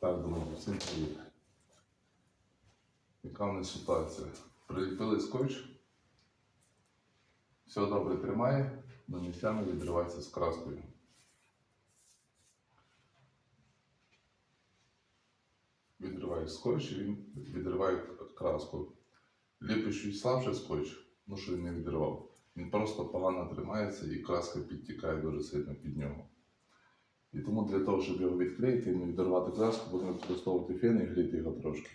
Так, друзі, всім привіт. Яка в нас ситуація? Приліпили скотч, все добре тримає, але місцями відривається з краскою. Відриває скотч і він відриває краску. Ліпиш чуть слабше скотч, ну що він не відривав. Він просто погано тримається і краска підтікає дуже сильно під нього. І тому для того, щоб його відклеїти і не відривати краску, будемо використовувати фен і гріти його трошки.